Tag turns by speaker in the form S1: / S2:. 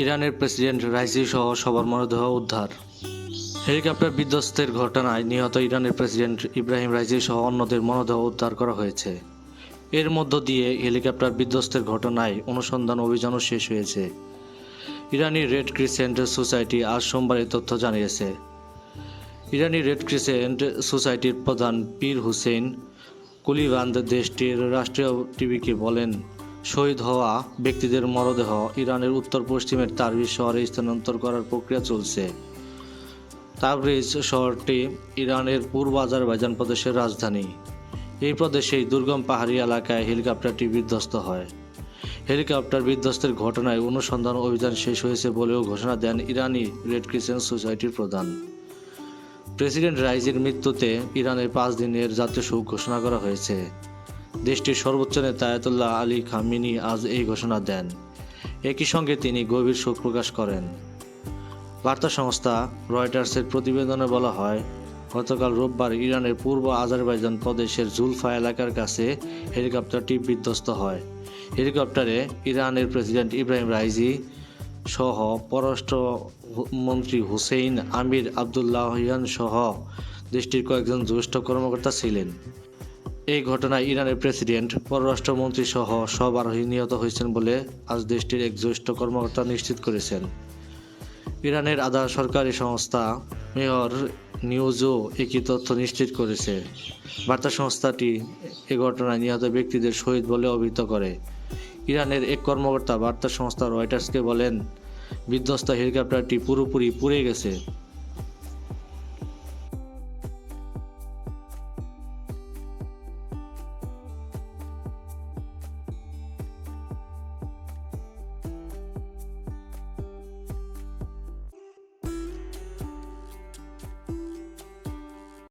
S1: ইরানের president Raisi সহ সবার মরদেহ উদ্ধার। হেলিকপ্টার বিধ্বস্তের ঘটনায় নিহত ইরানের প্রেসিডেন্ট ইব্রাহিম রাইসি সহ অন্যদের মরদেহ উদ্ধার করা হয়েছে। এর মধ্য দিয়ে হেলিকপ্টার বিধ্বস্তের ঘটনায় অনুসন্ধান অভিযানও শেষ হয়েছে। ইরানি রেড ক্রিসেন্ট সোসাইটি আজ সোমবার এই তথ্য জানিয়েছে। ইরানি রেড ক্রিসেন্ট সোসাইটির প্রধান পীর হুসেইন কুলিবান্দ দেশটির রাষ্ট্রীয় টিভিকে বলেন শহীদ হওয়া ব্যক্তিদের মরদেহ ইরানের উত্তর পশ্চিমের তারবিজ শহরে স্থানান্তর করার প্রক্রিয়া চলছে। তাবরিজ শহরটি ইরানের পূর্ব আজারবাইজান প্রদেশের রাজধানী। এই প্রদেশেই দুর্গম পাহাড়ি এলাকায় হেলিকপ্টারটি বিধ্বস্ত হয়। হেলিকপ্টার বিধ্বস্তের ঘটনায় অনুসন্ধান অভিযান শেষ হয়েছে বলেও ঘোষণা দেন ইরানি রেড ক্রিসেন্ট সোসাইটির প্রধান। প্রেসিডেন্ট রাইজির মৃত্যুতে ইরানের পাঁচ দিনের জাতীয় শোক ঘোষণা করা হয়েছে। দেশটির সর্বোচ্চ নেতা আয়াতুল্লাহ আলী খামিনি আজ এই ঘোষণা দেন। একই সঙ্গে তিনি গভীর শোক প্রকাশ করেন। বার্তা সংস্থা রয়টার্সের প্রতিবেদনে বলা হয়, গতকাল রোববার ইরানের পূর্ব আজারবাইজান প্রদেশের জুলফা এলাকার কাছে হেলিকপ্টারটি বিধ্বস্ত হয়। হেলিকপ্টারে ইরানের প্রেসিডেন্ট ইব্রাহিম রাইজি সহ পররাষ্ট্র মন্ত্রী হুসেইন আমির আবদুল্লাহিয়ান সহ দেশটির কয়েকজন জ্যেষ্ঠ কর্মকর্তা ছিলেন। এই ঘটনায় ইরানের প্রেসিডেন্ট পররাষ্ট্রমন্ত্রী সহ সব আরোহী নিহত হয়েছেন বলে আজ দেশটির এক জ্যেষ্ঠ কর্মকর্তা নিশ্চিত করেছেন। ইরানের আধা সরকারি সংস্থা মেয়র নিউজও একই তথ্য নিশ্চিত করেছে। বার্তা সংস্থাটি এ ঘটনায় নিহত ব্যক্তিদের শহীদ বলে অভিহিত করে। ইরানের এক কর্মকর্তা বার্তা সংস্থা রয়টার্সকে বলেন, বিধ্বস্ত হেলিকপ্টারটি পুরোপুরি পুড়ে গেছে।